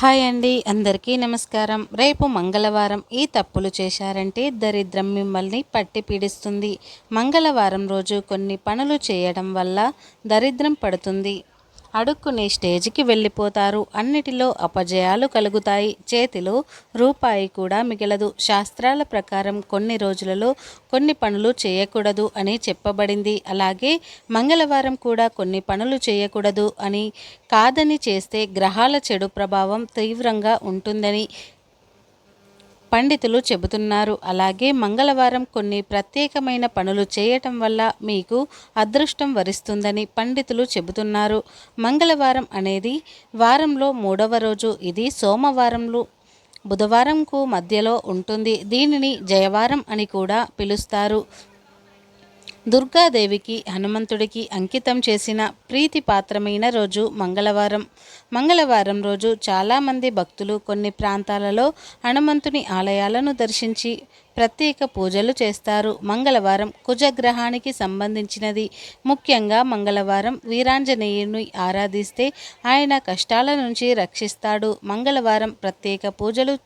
Hi అండి అందరికీ నమస్కారం. రేపు మంగళవారం ఈ తప్పులు చేశారంటే దరిద్రం మిమ్మల్ని పట్టి పీడిస్తుంది. మంగళవారం రోజు కొన్ని పనులు చేయడం వల్ల దరిద్రం పడుతుంది. అడుక్కునే స్టేజ్కి వెళ్ళిపోతారు. అన్నిటిలో అపజయాలు కలుగుతాయి. చేతిలో రూపాయి కూడా మిగలదు. శాస్త్రాల ప్రకారం కొన్ని రోజులలో కొన్ని పనులు చేయకూడదు అని చెప్పబడింది. అలాగే మంగళవారం కూడా కొన్ని పనులు చేయకూడదు అని కాదని చేస్తే గ్రహాల చెడు ప్రభావం తీవ్రంగా ఉంటుందని పండితులు చెబుతున్నారు. అలాగే మంగళవారం కొన్ని ప్రత్యేకమైన పనులు చేయటం వల్ల మీకు అదృష్టం వరిస్తుందని పండితులు చెబుతున్నారు. మంగళవారం అనేది వారంలో మూడవ రోజు. ఇది సోమవారంలో బుధవారంకు మధ్యలో ఉంటుంది. దీనిని జయవారం అని కూడా పిలుస్తారు. దుర్గాదేవికి హనుమంతుడికి అంకితం చేసిన ప్రీతి పాత్రమైన రోజు మంగళవారం. మంగళవారం రోజు చాలామంది భక్తులు కొన్ని ప్రాంతాలలో హనుమంతుని ఆలయాలను దర్శించి ప్రత్యేక పూజలు చేస్తారు. మంగళవారం కుజగ్రహానికి సంబంధించినది. ముఖ్యంగా మంగళవారం వీరాంజనేయుని ఆరాధిస్తే ఆయన కష్టాల నుంచి రక్షిస్తాడు. మంగళవారం ప్రత్యేక పూజలు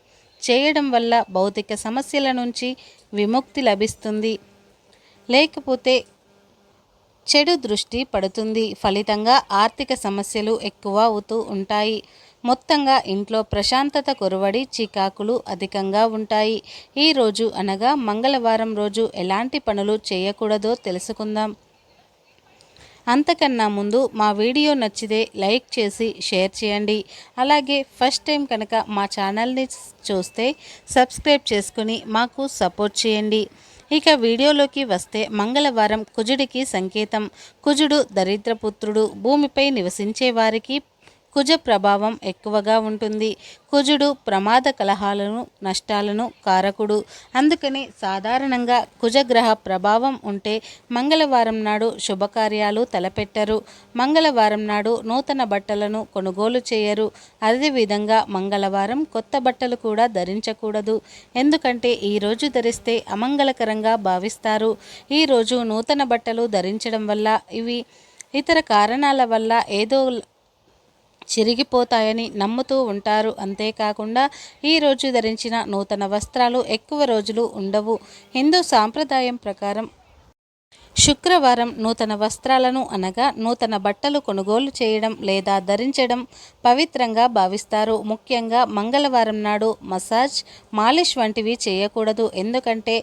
చేయడం వల్ల భౌతిక సమస్యల నుంచి విముక్తి లభిస్తుంది. లేకపోతే చెడు దృష్టి పడుతుంది. ఫలితంగా ఆర్థిక సమస్యలు ఎక్కువ అవుతూ ఉంటాయి. మొత్తంగా ఇంట్లో ప్రశాంతత కొరవడి చికాకులు అధికంగా ఉంటాయి. ఈ రోజు అనగా మంగళవారం రోజు ఎలాంటి పనులు చేయకూడదో తెలుసుకుందాం. అంతకన్నా ముందు మా వీడియో నచ్చితే లైక్ చేసి షేర్ చేయండి. అలాగే ఫస్ట్ టైం కనుక మా ఛానల్ని చూస్తే సబ్స్క్రైబ్ చేసుకుని మాకు సపోర్ట్ చేయండి. ఇక వీడియోలోకి వస్తే మంగళవారం కుజుడికి సంకేతం. కుజుడు దరిద్రపుత్రుడు భూమిపై నివసించే వారికి కుజ ప్రభావం ఎక్కువగా ఉంటుంది. కుజుడు ప్రమాద కలహాలను నష్టాలను కారకుడు. అందుకని సాధారణంగా కుజగ్రహ ప్రభావం ఉంటే మంగళవారం నాడు శుభకార్యాలు తలపెట్టరు. మంగళవారం నాడు నూతన బట్టలను కొనుగోలు చేయరు. అదేవిధంగా మంగళవారం కొత్త బట్టలు కూడా ధరించకూడదు. ఎందుకంటే ఈరోజు ధరిస్తే అమంగళకరంగా భావిస్తారు. ఈరోజు నూతన బట్టలు ధరించడం వల్ల ఇవి ఇతర కారణాల వల్ల ఏదో చిరిగిపోతాయని నమ్ముతూ ఉంటారు. అంతేకాకుండా ఈరోజు ధరించిన నూతన వస్త్రాలు ఎక్కువ రోజులు ఉండవు. హిందూ సాంప్రదాయం ప్రకారం శుక్రవారం నూతన వస్త్రాలను అనగా నూతన బట్టలు కొనుగోలు చేయడం లేదా ధరించడం పవిత్రంగా భావిస్తారు. ముఖ్యంగా మంగళవారం నాడు మసాజ్ మాలిష్ వంటివి చేయకూడదు. ఎందుకంటే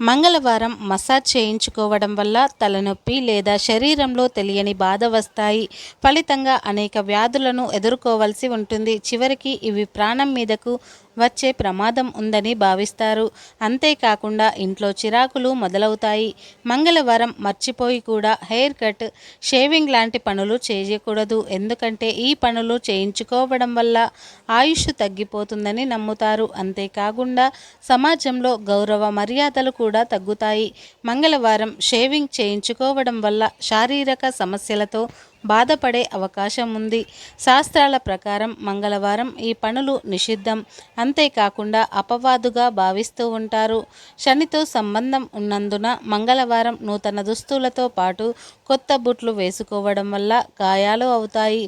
మంగళవారం మసాజ్ చేయించుకోవడం వల్ల తలనొప్పి లేదా శరీరంలో తెలియని బాధ వస్తాయి. ఫలితంగా అనేక వ్యాధులను ఎదుర్కోవాల్సి ఉంటుంది. చివరికి ఇవి ప్రాణం మీదకు వచ్చే ప్రమాదం ఉందని భావిస్తారు. అంతేకాకుండా ఇంట్లో చిరాకులు మొదలవుతాయి. మంగళవారం మర్చిపోయి కూడా హెయిర్ కట్ షేవింగ్ లాంటి పనులు చేయకూడదు. ఎందుకంటే ఈ పనులు చేయించుకోవడం వల్ల ఆయుష్ తగ్గిపోతుందని నమ్ముతారు. అంతేకాకుండా సమాజంలో గౌరవ మర్యాదలు కూడా తగ్గుతాయి. మంగళవారం షేవింగ్ చేయించుకోవడం వల్ల శారీరక సమస్యలతో బాధపడే అవకాశం ఉంది. శాస్త్రాల ప్రకారం మంగళవారం ఈ పనులు నిషిద్ధం. అంతేకాకుండా అపవాదుగా భావిస్తూ ఉంటారు. శనితో సంబంధం ఉన్నందున మంగళవారం నూతన దుస్తులతో పాటు కొత్త బుట్లు వేసుకోవడం వల్ల గాయాలు అవుతాయి.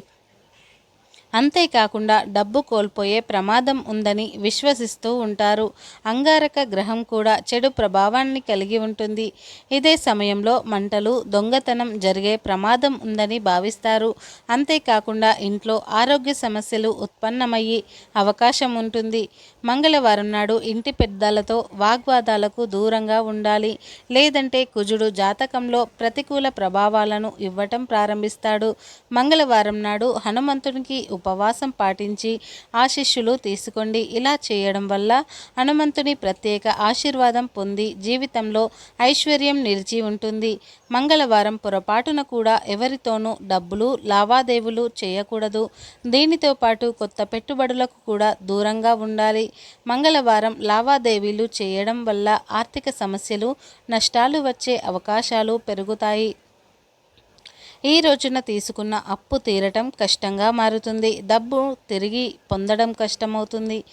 అంతేకాకుండా డబ్బు కోల్పోయే ప్రమాదం ఉందని విశ్వసిస్తూ ఉంటారు. అంగారక గ్రహం కూడా చెడు ప్రభావాన్ని కలిగి ఉంటుంది. ఇదే సమయంలో మంటలు దొంగతనం జరిగే ప్రమాదం ఉందని భావిస్తారు. అంతేకాకుండా ఇంట్లో ఆరోగ్య సమస్యలు ఉత్పన్నమయ్యే అవకాశం ఉంటుంది. మంగళవారం నాడు ఇంటి పెద్దలతో వాగ్వాదాలకు దూరంగా ఉండాలి. లేదంటే కుజుడు జాతకంలో ప్రతికూల ప్రభావాలను ఇవ్వటం ప్రారంభిస్తాడు. మంగళవారం నాడు హనుమంతునికి ఉపవాసం పాటించి ఆశిష్యులు తీసుకోండి. ఇలా చేయడం వల్ల హనుమంతుని ప్రత్యేక ఆశీర్వాదం పొంది జీవితంలో ఐశ్వర్యం నిలిచి ఉంటుంది. మంగళవారం పొరపాటున కూడా ఎవరితోనూ డబ్బులు లావాదేవీలు చేయకూడదు. దీనితో పాటు కొత్త పెట్టుబడులకు కూడా దూరంగా ఉండాలి. మంగళవారం లావాదేవీలు చేయడం వల్ల ఆర్థిక సమస్యలు నష్టాలు వచ్చే అవకాశాలు పెరుగుతాయి. ఈ రోజున తీసుకున్న అప్పు తీరటం కష్టంగా మారుతుంది. డబ్బు తిరిగి పొందడం కష్టమవుతుంది.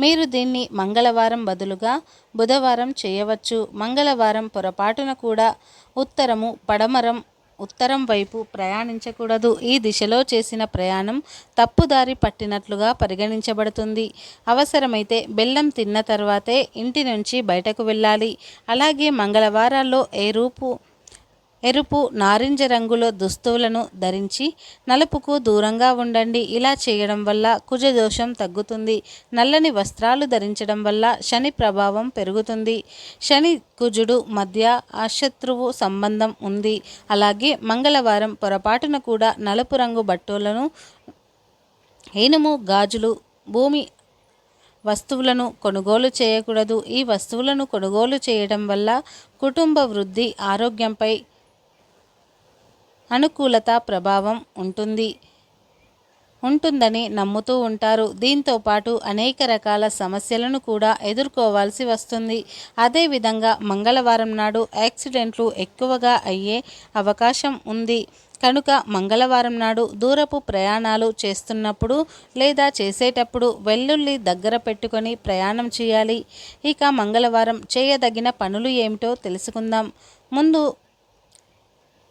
మీరు దీన్ని మంగళవారం బదులుగా బుధవారం చేయవచ్చు. మంగళవారం పొరపాటున కూడా ఉత్తరము పడమరం ఉత్తరం వైపు ప్రయాణించకూడదు. ఈ దిశలో చేసిన ప్రయాణం తప్పుదారి పట్టినట్లుగా పరిగణించబడుతుంది. అవసరమైతే బెల్లం తిన్న తర్వాతే ఇంటి నుంచి బయటకు వెళ్ళాలి. అలాగే మంగళవారాల్లో ఏ రూపు ఎరుపు నారింజ రంగులో దుస్తువులను ధరించి నలుపుకు దూరంగా ఉండండి. ఇలా చేయడం వల్ల కుజదోషం తగ్గుతుంది. నల్లని వస్త్రాలు ధరించడం వల్ల శని ప్రభావం పెరుగుతుంది. శని కుజుడు మధ్య అశత్రువు సంబంధం ఉంది. అలాగే మంగళవారం పొరపాటున కూడా నలుపు రంగు బట్టలను ఇనుము గాజులు భూమి వస్తువులను కొనుగోలు చేయకూడదు. ఈ వస్తువులను కొనుగోలు చేయడం వల్ల కుటుంబ వృద్ధి ఆరోగ్యంపై అనుకూలత ప్రభావం ఉంటుంది. ఉంటుందని నమ్ముతూ ఉంటారు. దీంతో పాటు అనేక రకాల సమస్యలను కూడా ఎదుర్కోవాల్సి వస్తుంది. అదేవిధంగా మంగళవారం నాడు యాక్సిడెంట్లు ఎక్కువగా అయ్యే అవకాశం ఉంది. కనుక మంగళవారం నాడు దూరపు ప్రయాణాలు చేస్తున్నప్పుడు లేదా చేసేటప్పుడు వెల్లుల్లి దగ్గర పెట్టుకొని ప్రయాణం చేయాలి. ఇక మంగళవారం చేయదగిన పనులు ఏమిటో తెలుసుకుందాం. ముందు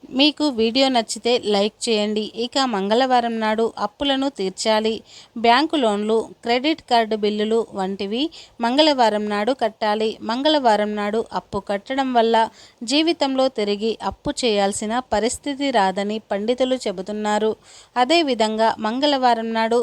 మీకు వీడియో నచ్చితే లైక్ చేయండి. ఇక మంగళవారం నాడు అప్పులను తీర్చాలి. బ్యాంకు లోన్లు క్రెడిట్ కార్డు బిల్లులు వంటివి మంగళవారం నాడు కట్టాలి. మంగళవారం నాడు అప్పు కట్టడం వల్ల జీవితంలో తిరిగి అప్పు చేయాల్సిన పరిస్థితి రాదని పండితులు చెబుతున్నారు. అదేవిధంగా మంగళవారం నాడు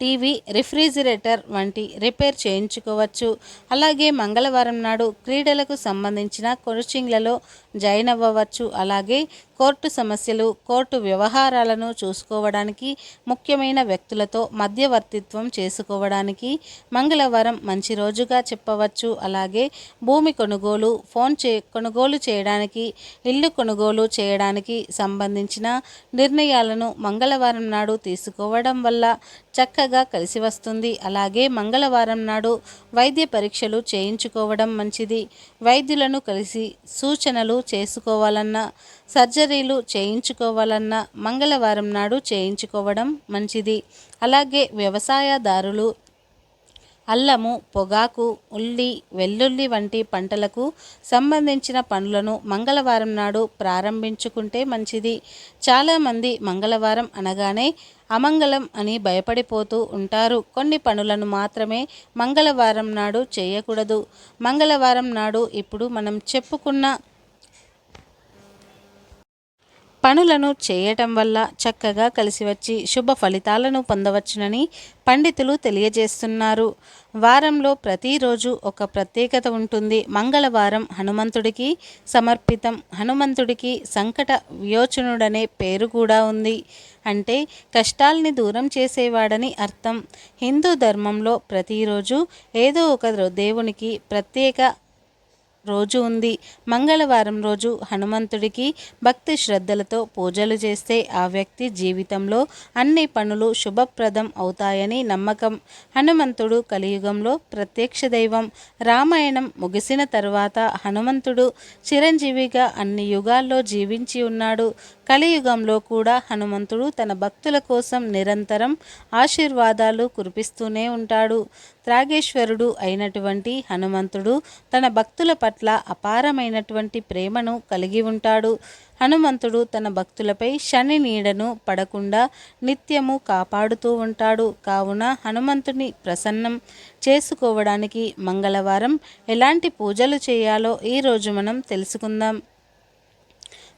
టీవీ రిఫ్రిజిరేటర్ వంటి రిపేర్ చేయించుకోవచ్చు. అలాగే మంగళవారం నాడు క్రీడలకు సంబంధించిన కోచింగ్లలో జాయిన్ అవ్వవచ్చు అలాగే కోర్టు సమస్యలు కోర్టు వ్యవహారాలను చూసుకోవడానికి ముఖ్యమైన వ్యక్తులతో మధ్యవర్తిత్వం చేసుకోవడానికి మంగళవారం మంచి రోజుగా చెప్పవచ్చు. అలాగే భూమి కొనుగోలు ఫోన్ చే కొనుగోలు చేయడానికి ఇల్లు కొనుగోలు చేయడానికి సంబంధించిన నిర్ణయాలను మంగళవారం నాడు తీసుకోవడం వల్ల చక్కగా కలిసి వస్తుంది. అలాగే మంగళవారం నాడు వైద్య పరీక్షలు చేయించుకోవడం మంచిది. వైద్యులను కలిసి సూచనలు చేసుకోవాలన్నా సర్జరీలు చేయించుకోవాలన్నా మంగళవారం నాడు చేయించుకోవడం మంచిది. అలాగే వ్యవసాయదారులు అల్లము పొగాకు ఉల్లి వెల్లుల్లి వంటి పంటలకు సంబంధించిన పనులను మంగళవారం నాడు ప్రారంభించుకుంటే మంచిది. చాలామంది మంగళవారం అనగానే అమంగళం అని భయపడిపోతూ ఉంటారు. కొన్ని పనులను మాత్రమే మంగళవారం నాడు చేయకూడదు. మంగళవారం నాడు ఇప్పుడు మనం చెప్పుకున్న పనులను చేయటం వల్ల చక్కగా కలిసి వచ్చి శుభ ఫలితాలను పొందవచ్చునని పండితులు తెలియజేస్తున్నారు. వారంలో ప్రతిరోజు ఒక ప్రత్యేకత ఉంటుంది. మంగళవారం హనుమంతుడికి సమర్పితం. హనుమంతుడికి సంకట వియోచనుడనే పేరు కూడా ఉంది. అంటే కష్టాల్ని దూరం చేసేవాడని అర్థం. హిందూ ధర్మంలో ప్రతిరోజు ఏదో ఒక దేవునికి ప్రత్యేక రోజు ఉంది. మంగళవారం రోజు హనుమంతుడికి భక్తి శ్రద్ధలతో పూజలు చేస్తే ఆ వ్యక్తి జీవితంలో అన్ని పనులు శుభప్రదం అవుతాయని నమ్మకం. హనుమంతుడు కలియుగంలో ప్రత్యక్ష దైవం. రామాయణం ముగిసిన తర్వాత హనుమంతుడు చిరంజీవిగా అన్ని యుగాల్లో జీవించి ఉన్నాడు. కలియుగంలో కూడా హనుమంతుడు తన భక్తుల కోసం నిరంతరం ఆశీర్వాదాలు కురిపిస్తూనే ఉంటాడు. త్రాగేశ్వరుడు అయినటువంటి హనుమంతుడు తన భక్తుల పట్ల అపారమైనటువంటి ప్రేమను కలిగి ఉంటాడు. హనుమంతుడు తన భక్తులపై శని నీడను పడకుండా నిత్యము కాపాడుతూ ఉంటాడు. కావున హనుమంతుని ప్రసన్నం చేసుకోవడానికి మంగళవారం ఎలాంటి పూజలు చేయాలో ఈరోజు మనం తెలుసుకుందాం.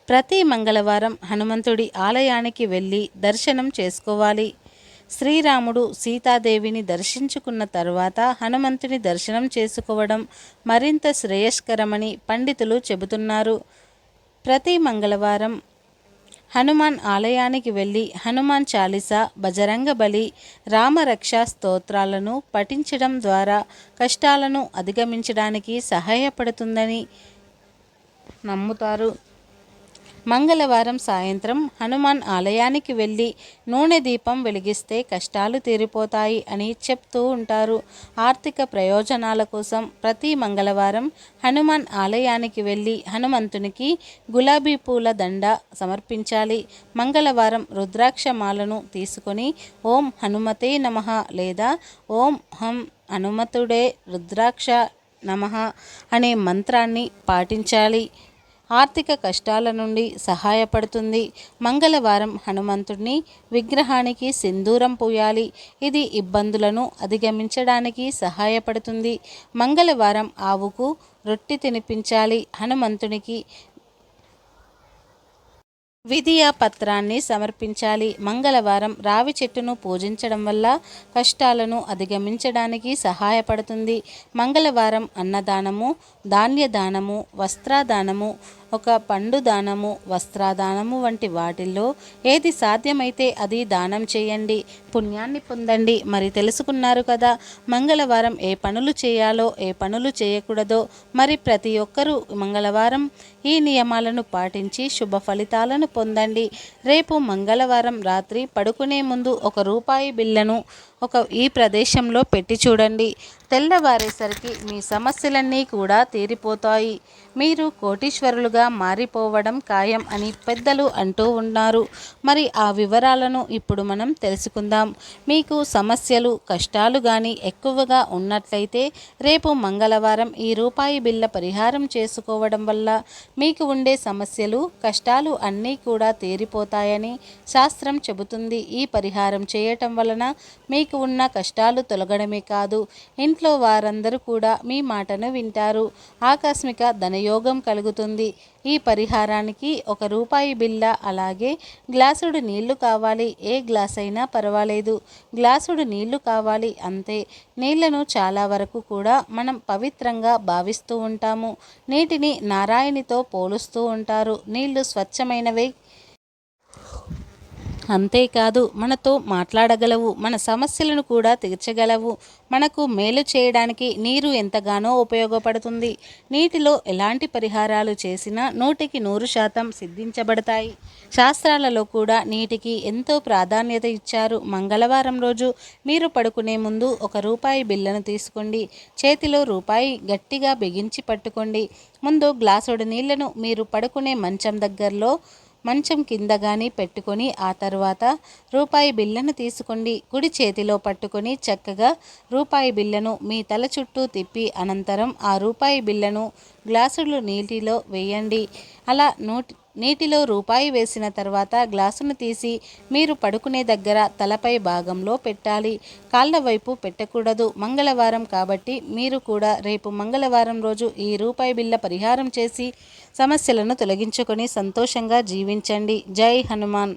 ప్రతి మంగళవారం హనుమంతుడి ఆలయానికి వెళ్ళి దర్శనం చేసుకోవాలి. శ్రీరాముడు సీతాదేవిని దర్శించుకున్న తరువాత హనుమంతుని దర్శనం చేసుకోవడం మరింత శ్రేయస్కరమని పండితులు చెబుతున్నారు. ప్రతి మంగళవారం హనుమాన్ ఆలయానికి వెళ్ళి హనుమాన్ చాలీస బజరంగ బలి రామరక్షా స్తోత్రాలను పఠించడం ద్వారా కష్టాలను అధిగమించడానికి సహాయపడుతుందని నమ్ముతారు. మంగళవారం సాయంత్రం హనుమాన్ ఆలయానికి వెళ్ళి నూనె దీపం వెలిగిస్తే కష్టాలు తీరిపోతాయి అని చెప్తూ ఉంటారు. ఆర్థిక ప్రయోజనాల కోసం ప్రతి మంగళవారం హనుమాన్ ఆలయానికి వెళ్ళి హనుమంతునికి గులాబీ పూల దండ సమర్పించాలి. మంగళవారం రుద్రాక్ష మాలను తీసుకొని ఓం హనుమతే నమ లేదా ఓం హం హనుమతుడే రుద్రాక్ష నమ అనే మంత్రాన్ని పాటించాలి. ఆర్థిక కష్టాల నుండి సహాయపడుతుంది. మంగళవారం హనుమంతుడిని విగ్రహానికి సింధూరం పూయాలి. ఇది ఇబ్బందులను అధిగమించడానికి సహాయపడుతుంది. మంగళవారం ఆవుకు రొట్టి తినిపించాలి. హనుమంతునికి విధియా పత్రాన్ని సమర్పించాలి. మంగళవారం రావి చెట్టును పూజించడం వల్ల కష్టాలను అధిగమించడానికి సహాయపడుతుంది. మంగళవారం అన్నదానము ధాన్యదానము వస్త్రదానము ఒక పండు దానము వస్త్రదానము వంటి వాటిల్లో ఏది సాధ్యమైతే అది దానం చేయండి. పుణ్యాన్ని పొందండి. మరి తెలుసుకున్నారు కదా మంగళవారం ఏ పనులు చేయాలో ఏ పనులు చేయకూడదో మరి ప్రతి ఒక్కరూ మంగళవారం ఈ నియమాలను పాటించి శుభ ఫలితాలను పొందండి. రేపు మంగళవారం రాత్రి పడుకునే ముందు ఒక రూపాయి బిల్లను ఒక ఈ ప్రదేశంలో పెట్టి చూడండి. తెల్లవారేసరికి మీ సమస్యలన్నీ కూడా తీరిపోతాయి. మీరు కోటీశ్వరులుగా మారిపోవడం ఖాయం అని పెద్దలు అంటూ ఉన్నారు. మరి ఆ వివరాలను ఇప్పుడు మనం తెలుసుకుందాం. మీకు సమస్యలు కష్టాలు కానీ ఎక్కువగా ఉన్నట్లయితే రేపు మంగళవారం ఈ రూపాయి బిల్ల పరిహారం చేసుకోవడం వల్ల మీకు ఉండే సమస్యలు కష్టాలు అన్నీ కూడా తీరిపోతాయని శాస్త్రం చెబుతుంది. ఈ పరిహారం చేయటం వలన మీకు ఉన్న కష్టాలు తొలగడమే కాదు ఇంట్లో వారందరూ కూడా మీ మాటను వింటారు. ఆకస్మిక ధనయోగం కలుగుతుంది. ఈ పరిహారానికి ఒక రూపాయి బిల్ల అలాగే గ్లాసుడు నీళ్ళు కావాలి. ఏ గ్లాస్ అయినా పర్వాలేదు. గ్లాసుడు నీళ్ళు కావాలి అంతే. నీళ్ళను చాలా వరకు కూడా మనం పవిత్రంగా భావిస్తూ ఉంటాము. నీటిని నారాయణితో పోలుస్తూ ఉంటారు. నీళ్ళు స్వచ్ఛమైనవే అంతేకాదు. మనతో మాట్లాడగలవు మన సమస్యలను కూడా తీర్చగలవు. మనకు మేలు చేయడానికి నీరు ఎంతగానో ఉపయోగపడుతుంది. నీటిలో ఎలాంటి పరిహారాలు చేసినా నూటికి నూరు శాతం సిద్ధించబడతాయి. శాస్త్రాలలో కూడా నీటికి ఎంతో ప్రాధాన్యత ఇచ్చారు. మంగళవారం రోజు మీరు పడుకునే ముందు ఒక రూపాయి బిల్లను తీసుకోండి. చేతిలో రూపాయి గట్టిగా బిగించి పట్టుకోండి. ముందు గ్లాసుడు నీళ్ళను మీరు పడుకునే మంచం దగ్గరలో మంచం కింద కానీ పెట్టుకొని ఆ తర్వాత రూపాయి బిళ్ళను తీసుకోండి. కుడి చేతిలో పట్టుకొని చక్కగా రూపాయి బిళ్ళను మీ తల చుట్టూ తిప్పి అనంతరం ఆ రూపాయి బిళ్ళను గ్లాసులు నీటిలో వేయండి. అలా నోటి నీటిలో రూపాయి వేసిన తర్వాత గ్లాసును తీసి మీరు పడుకునే దగ్గర తలపై భాగంలో పెట్టాలి. కాళ్ళ వైపు పెట్టకూడదు. మంగళవారం కాబట్టి మీరు కూడా రేపు మంగళవారం రోజు ఈ రూపాయి బిల్ల పరిహారం చేసి సమస్యలను తొలగించుకొని సంతోషంగా జీవించండి. జై హనుమాన్.